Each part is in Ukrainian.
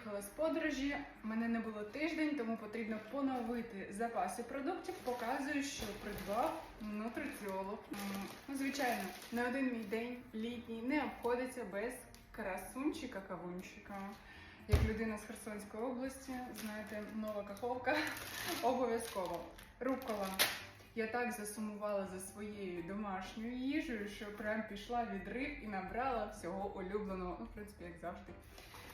приїхала з подорожі. Мене не було тиждень, тому потрібно поновити запаси продуктів. Показую, що придбав нутриціолог. Ну, звичайно, не один мій день літній не обходиться без красунчика кавунчика. Як людина з Херсонської області, знаєте, нова каховка обов'язково. Рукола. Я так засумувала за своєю домашньою їжею, що прям пішла відрив і набрала всього улюбленого. Ну, в принципі, як завжди.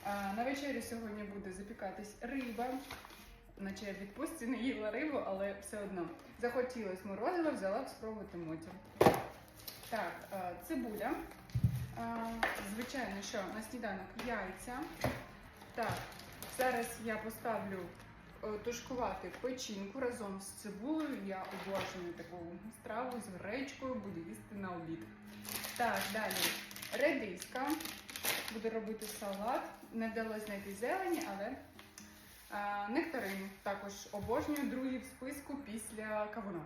На вечерю сьогодні буде запікатись риба. Наче я відпустці не їла рибу, але все одно. Захотілось морозиво, взяла б спробувати мотів. Так, цибуля. Звичайно, що на сніданок яйця. Так, зараз я поставлю е, тушкувати печінку разом з цибулею. Я обожнюю таку страву з гречкою, буду їсти на обід. Так, далі редиска. Буду робити салат. Не вдалося знайти зелені, але а, нектарини також обожнюю другі в списку після кавуна.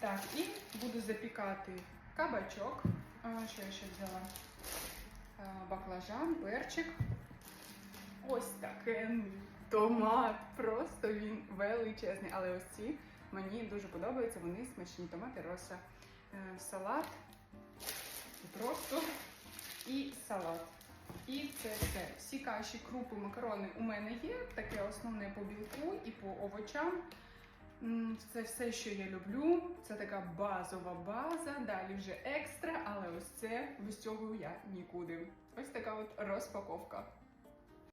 Так, і буду запікати кабачок. А, що я ще взяла? А, баклажан, перчик. Ось такий томат. Просто він величезний. Але ось ці мені дуже подобаються. Вони смачні. Томати роса. Е, салат. Просто і салат. І це все. Всі каші, крупи, макарони у мене є. Таке основне по білку і по овочам. Це все, що я люблю. Це така базова база. Далі вже екстра, але ось це без я нікуди. Ось така от розпаковка.